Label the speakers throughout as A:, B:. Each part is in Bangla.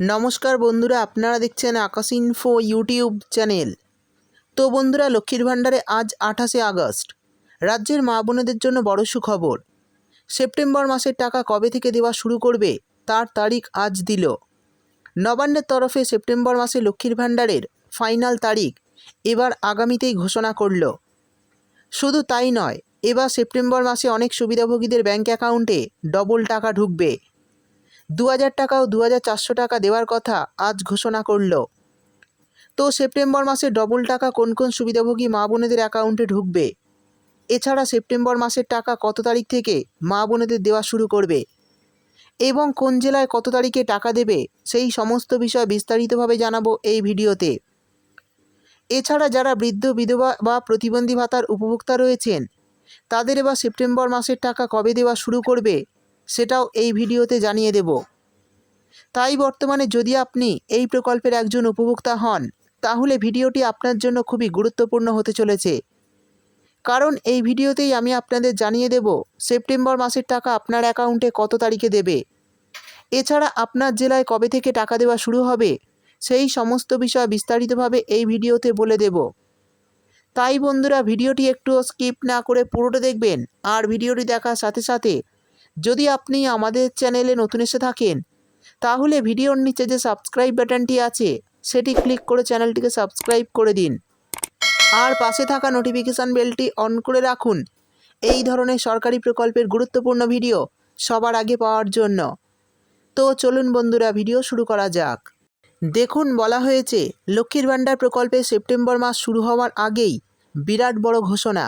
A: নমস্কার বন্ধুরা, আপনারা দেখছেন আকাশ ইনফো ইউটিউব চ্যানেল। তো বন্ধুরা, লক্ষ্মীর ভাণ্ডারে আজ আঠাশে আগস্ট। রাজ্যের মা বোনেদের জন্য বড় সুখবর। সেপ্টেম্বর মাসের টাকা কবে থেকে দেওয়া শুরু করবে, তার তারিখ আজ দিল। নবান্নের তরফে সেপ্টেম্বর মাসে লক্ষ্মীর ভাণ্ডারের ফাইনাল তারিখ এবার আগামীতেই ঘোষণা করল। শুধু তাই নয়, এবার সেপ্টেম্বর মাসে অনেক সুবিধাভোগীদের ব্যাঙ্ক অ্যাকাউন্টে ডবল টাকা ঢুকবে। দু হাজার টাকা ও দু হাজার চারশো টাকা দেওয়ার কথা আজ ঘোষণা করল। তো সেপ্টেম্বর মাসে ডবল টাকা কোন কোন সুবিধাভোগী মা বোনেদের অ্যাকাউন্টে ঢুকবে? এছাড়া সেপ্টেম্বর মাসের টাকা কত তারিখ থেকে মা বোনেদের দেওয়া শুরু করবে? এবং কোন জেলায় কত তারিখে টাকা দেবে? সেই সমস্ত বিষয় বিস্তারিতভাবে জানাব এই ভিডিওতে। এছাড়া যারা বৃদ্ধ, বিধবা বা প্রতিবন্ধী ভাতার উপভোক্তা রয়েছেন, তাদের এবার সেপ্টেম্বর মাসের টাকা কবে দেওয়া শুরু করবে? সেটাও এই ভিডিওতে জানিয়ে দেব। তাই বর্তমানে যদি আপনি এই প্রকল্পের একজন উপভোক্তা হন, তাহলে ভিডিওটি আপনার জন্য খুবই গুরুত্বপূর্ণ হতে চলেছে। কারণ এই ভিডিওতেই আমি আপনাদের জানিয়ে দেব, সেপ্টেম্বর মাসের টাকা আপনার অ্যাকাউন্টে কত তারিখে দেবে। এছাড়া আপনার জেলায় কবে থেকে টাকা দেওয়া শুরু হবে, সেই সমস্ত বিষয় বিস্তারিতভাবে এই ভিডিওতে বলে দেব। তাই বন্ধুরা, ভিডিওটি একটু স্কিপ না করে পুরোটা দেখবেন, আর ভিডিওটি দেখার সাথে সাথে যদি আপনি আমাদের চ্যানেলে নতুন এসে থাকেন, তাহলে ভিডিওর নিচে যে সাবস্ক্রাইব বাটনটি আছে, সেটি ক্লিক করে চ্যানেলটিকে সাবস্ক্রাইব করে দিন। আর পাশে থাকা নোটিফিকেশান বেলটি অন করে রাখুন। এই ধরনের সরকারি প্রকল্পের গুরুত্বপূর্ণ ভিডিও সবার আগে পাওয়ার জন্য। তো চলুন বন্ধুরা, ভিডিও শুরু করা যাক। দেখুন, বলা হয়েছে, লক্ষ্মীর ভাণ্ডার প্রকল্পে সেপ্টেম্বর মাস শুরু হওয়ার আগেই বিরাট বড় ঘোষণা।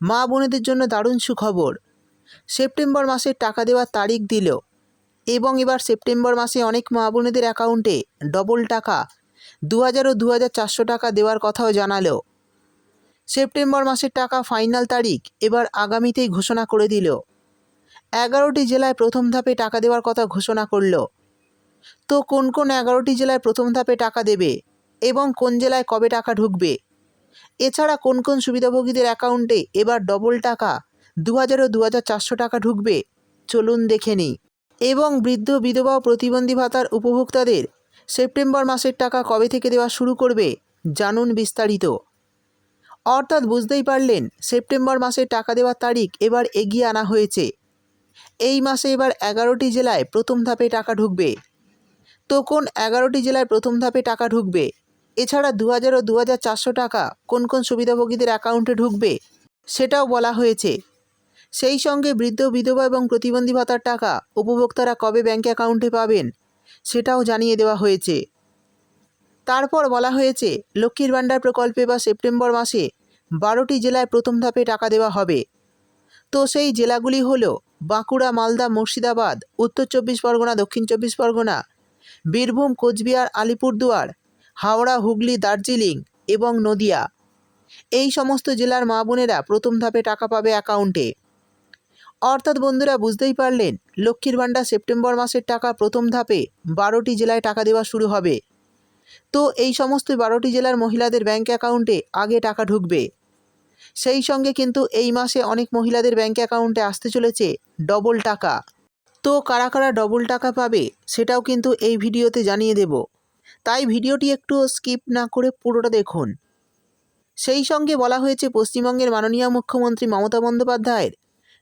A: মা বোনেদের জন্য দারুণ সুখবর। সেপ্টেম্বর মাসে টাকা দেওয়ার তারিখ দিল এবং এবার সেপ্টেম্বর মাসে অনেক মা বোনেদের অ্যাকাউন্টে ডবল টাকা দু হাজার ও দু হাজার চারশো টাকা দেওয়ার কথাও জানালো। সেপ্টেম্বর মাসের টাকা ফাইনাল তারিখ এবার আগামীতেই ঘোষণা করে দিল। এগারোটি জেলায় প্রথম ধাপে টাকা দেওয়ার কথা ঘোষণা করল। তো কোন কোন এগারোটি জেলায় প্রথম ধাপে টাকা দেবে এবং কোন জেলায় কবে টাকা ঢুকবে? এছাড়া কোন কোন সুবিধাভোগীদের অ্যাকাউন্টে এবার ডবল টাকা দু হাজারও দু হাজার চারশো টাকা ঢুকবে। চলুন দেখে নিই। এবং বৃদ্ধ বিধবা প্রতিবন্ধী ভাতার উপভোক্তাদের সেপ্টেম্বর মাসের টাকা কবে থেকে দেওয়া শুরু করবে, জানুন বিস্তারিত। অর্থাৎ বুঝতেই পারলেন, সেপ্টেম্বর মাসের টাকা দেওয়ার তারিখ এবার এগিয়ে আনা হয়েছে। এই মাসে এবার এগারোটি জেলায় প্রথম ধাপে টাকা ঢুকবে। তো কোন এগারোটি জেলায় প্রথম ধাপে টাকা ঢুকবে। এছাড়া দু হাজার ও দু হাজার চারশো টাকা কোন কোন সুবিধাভোগীদের অ্যাকাউন্টে ঢুকবে, সেটাও বলা হয়েছে। সেই সঙ্গে বৃদ্ধ বিধবা এবং প্রতিবন্ধী ভাতার টাকা উপভোক্তারা কবে ব্যাঙ্ক অ্যাকাউন্টে পাবেন সেটাও জানিয়ে দেওয়া হয়েছে। তারপর বলা হয়েছে, লক্ষ্মীর ভাণ্ডার প্রকল্পে বা সেপ্টেম্বর মাসে বারোটি জেলায় প্রথম ধাপে টাকা দেওয়া হবে। তো সেই জেলাগুলি হল বাঁকুড়া, মালদা, মুর্শিদাবাদ, উত্তর চব্বিশ পরগনা, দক্ষিণ চব্বিশ পরগনা, বীরভূম, কোচবিহার, আলিপুরদুয়ার, হাওড়া, হুগলি, দার্জিলিং এবং নদিয়া। এই সমস্ত জেলার মা বোনেরা প্রথম ধাপে টাকা পাবে অ্যাকাউন্টে। অর্থাৎ বন্ধুরা বুঝতেই পারলেন, লক্ষ্মীর ভাণ্ডার সেপ্টেম্বর মাসের টাকা প্রথম ধাপে বারোটি জেলায় টাকা দেওয়া শুরু হবে। তো এই সমস্ত বারোটি জেলার মহিলাদের ব্যাঙ্ক অ্যাকাউন্টে আগে টাকা ঢুকবে। সেই সঙ্গে কিন্তু এই মাসে অনেক মহিলাদের ব্যাঙ্ক অ্যাকাউন্টে আসতে চলেছে ডবল টাকা। তো কারা কারা ডবল টাকা পাবে সেটাও কিন্তু এই ভিডিওতে জানিয়ে দেব। তাই ভিডিওটি একটু স্কিপ না করে পুরোটা দেখুন। সেই সঙ্গে বলা হয়েছে, পশ্চিমবঙ্গের মাননীয় মুখ্যমন্ত্রী মমতা বন্দ্যোপাধ্যায়ের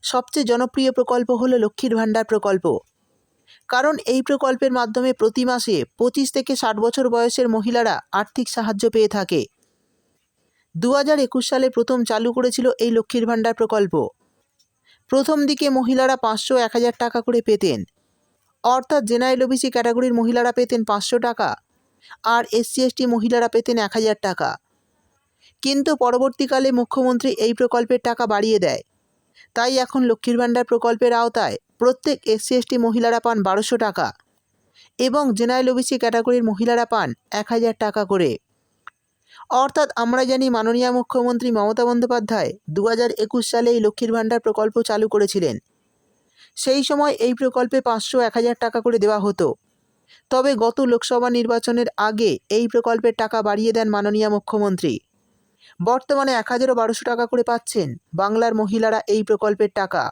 A: সবচেয়ে জনপ্রিয় প্রকল্প হলো লক্ষ্মীর ভাণ্ডার প্রকল্প। কারণ এই প্রকল্পের মাধ্যমে প্রতি মাসে পঁচিশ থেকে ষাট বছর বয়সের মহিলারা আর্থিক সাহায্য পেয়ে থাকে। দু হাজার একুশ সালে প্রথম চালু করেছিল এই লক্ষ্মীর ভাণ্ডার প্রকল্প। প্রথম দিকে মহিলারা পাঁচশো এক হাজার টাকা করে পেতেন। অর্থাৎ জেনারেল ওবিসি ক্যাটাগরির মহিলারা পেতেন পাঁচশো টাকা আর এসসি এসটি মহিলারা পেতেন এক হাজার টাকা। কিন্তু পরবর্তীকালে মুখ্যমন্ত্রী এই প্রকল্পের টাকা বাড়িয়ে দেয়। তাই এখন লক্ষ্মীর ভাণ্ডার প্রকল্পের আওতায় প্রত্যেক এসসি এসটি মহিলারা পান বারোশো টাকা এবং জেনারেল ওবিসি ক্যাটাগরির মহিলারা পান এক হাজার টাকা করে। অর্থাৎ আমরা জানি মাননীয় মুখ্যমন্ত্রী মমতা বন্দ্যোপাধ্যায় দু হাজার একুশ সালে এই লক্ষ্মীর ভাণ্ডার প্রকল্প চালু করেছিলেন। সেই সময় এই প্রকল্পে পাঁচশো এক হাজার টাকা করে দেওয়া হতো। তবে গত লোকসভা নির্বাচনের আগে এই প্রকল্পের টাকা বাড়িয়ে দেন মাননীয় মুখ্যমন্ত্রী। বর্তমানে এক হাজারও বারোশো টাকা করে পাচ্ছেন বাংলার মহিলারা এই প্রকল্পের টাকা।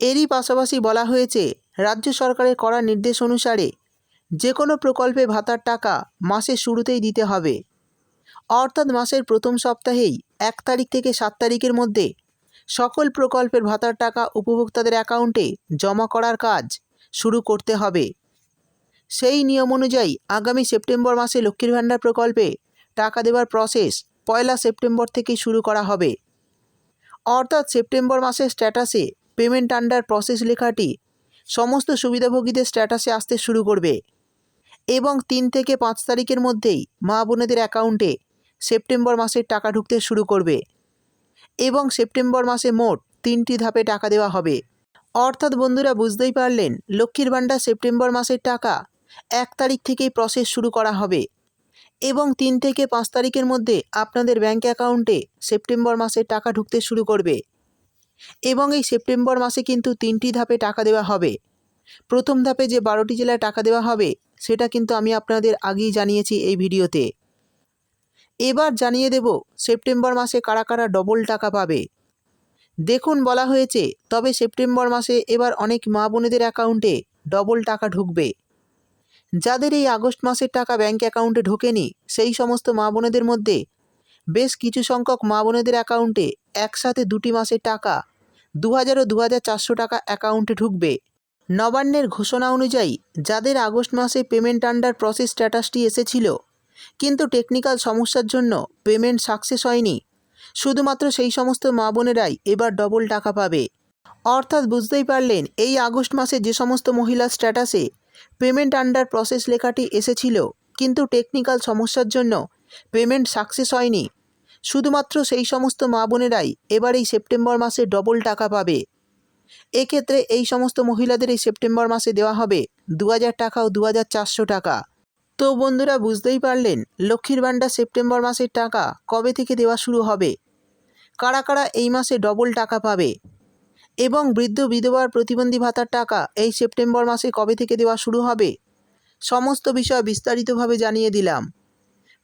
A: এরই পাশাপাশি বলা হয়েছে, রাজ্য সরকারের করা নির্দেশ অনুসারে যে কোনো প্রকল্পে ভাতার টাকা মাসের শুরুতেই দিতে হবে। অর্থাৎ মাসের প্রথম সপ্তাহেই এক তারিখ থেকে সাত তারিখের মধ্যে সকল প্রকল্পের ভাতার টাকা উপভোক্তাদের অ্যাকাউন্টে জমা করার কাজ শুরু করতে হবে। সেই নিয়ম অনুযায়ী আগামী সেপ্টেম্বর মাসে লক্ষ্মীর ভাণ্ডার প্রকল্পে টাকা দেওয়ার প্রসেস পয়লা সেপ্টেম্বর থেকেই শুরু করা হবে। অর্থাৎ সেপ্টেম্বর মাসের স্ট্যাটাসে পেমেন্ট আন্ডার প্রসেস লেখাটি সমস্ত সুবিধাভোগীদের স্ট্যাটাসে আসতে শুরু করবে এবং তিন থেকে পাঁচ তারিখের মধ্যেই মা বোনেদের অ্যাকাউন্টে সেপ্টেম্বর মাসের টাকা ঢুকতে শুরু করবে এবং সেপ্টেম্বর মাসে মোট তিনটি ধাপে টাকা দেওয়া হবে। অর্থাৎ বন্ধুরা বুঝতেই পারলেন, লক্ষ্মীর ভাণ্ডার সেপ্টেম্বর মাসের টাকা এক তারিখ থেকেই প্রসেস শুরু করা হবে। এবং তিন থেকে পাঁচ তারিখের মধ্যে আপনাদের ব্যাঙ্ক অ্যাকাউন্টে সেপ্টেম্বর মাসে টাকা ঢুকতে শুরু করবে। এবং এই সেপ্টেম্বর মাসে কিন্তু তিনটি ধাপে টাকা দেওয়া হবে। প্রথম ধাপে যে বারোটি জেলায় টাকা দেওয়া হবে, সেটা কিন্তু আমি আপনাদের আগেই জানিয়েছি এই ভিডিওতে। এবার জানিয়ে দেব সেপ্টেম্বর মাসে কারা কারা ডবল টাকা পাবে। দেখুন, বলা হয়েছে, তবে সেপ্টেম্বর মাসে এবার অনেক মা বোনেদের অ্যাকাউন্টে ডবল টাকা ঢুকবে। যাদের এই আগস্ট মাসের টাকা ব্যাঙ্ক অ্যাকাউন্টে ঢোকেনি, সেই সমস্ত মা বোনেদের মধ্যে বেশ কিছু সংখ্যক মা বোনেদের অ্যাকাউন্টে একসাথে দুটি মাসের টাকা দু হাজার ও দু হাজার চারশো টাকা অ্যাকাউন্টে ঢুকবে। নবান্নের ঘোষণা অনুযায়ী, যাদের আগস্ট মাসে পেমেন্ট আন্ডার প্রসেস স্ট্যাটাসটি এসেছিল, কিন্তু টেকনিক্যাল সমস্যার জন্য পেমেন্ট সাকসেস হয়নি। শুধুমাত্র সেই সমস্ত মা বোনেরাই এবার ডবল টাকা পাবে। অর্থাৎ বুঝতেই পারলেন, এই আগস্ট মাসে যে সমস্ত মহিলার স্ট্যাটাসে পেমেন্ট আন্ডার প্রসেস লেখাটি এসেছিল, কিন্তু টেকনিক্যাল সমস্যার জন্য পেমেন্ট সাকসেস হয়নি। শুধুমাত্র সেই সমস্ত মা বোনেরাই এবার এই সেপ্টেম্বর মাসে ডবল টাকা পাবে। এক্ষেত্রে এই সমস্ত মহিলাদের এই সেপ্টেম্বর মাসে দেওয়া হবে দু হাজার টাকা ও দু হাজার চারশো টাকা। তো বন্ধুরা, বুঝতেই পারলেন লক্ষ্মীর ভাণ্ডার সেপ্টেম্বর মাসের টাকা কবে থেকে দেওয়া শুরু হবে? কারা কারা এই মাসে ডবল টাকা পাবে? এবং বৃদ্ধ বিধবার প্রতিবন্ধী ভাতার টাকা এই সেপ্টেম্বর মাসে কবে থেকে দেওয়া শুরু হবে? সমস্ত বিষয় বিস্তারিতভাবে জানিয়ে দিলাম।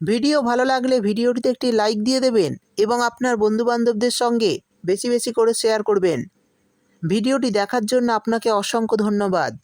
A: ভিডিও ভালো লাগলে ভিডিওটিতে একটি লাইক দিয়ে দেবেন এবং আপনার বন্ধুবান্ধবদের সঙ্গে বেশি বেশি করে শেয়ার করবেন। ভিডিওটি দেখার জন্য আপনাকে অসংখ্য ধন্যবাদ।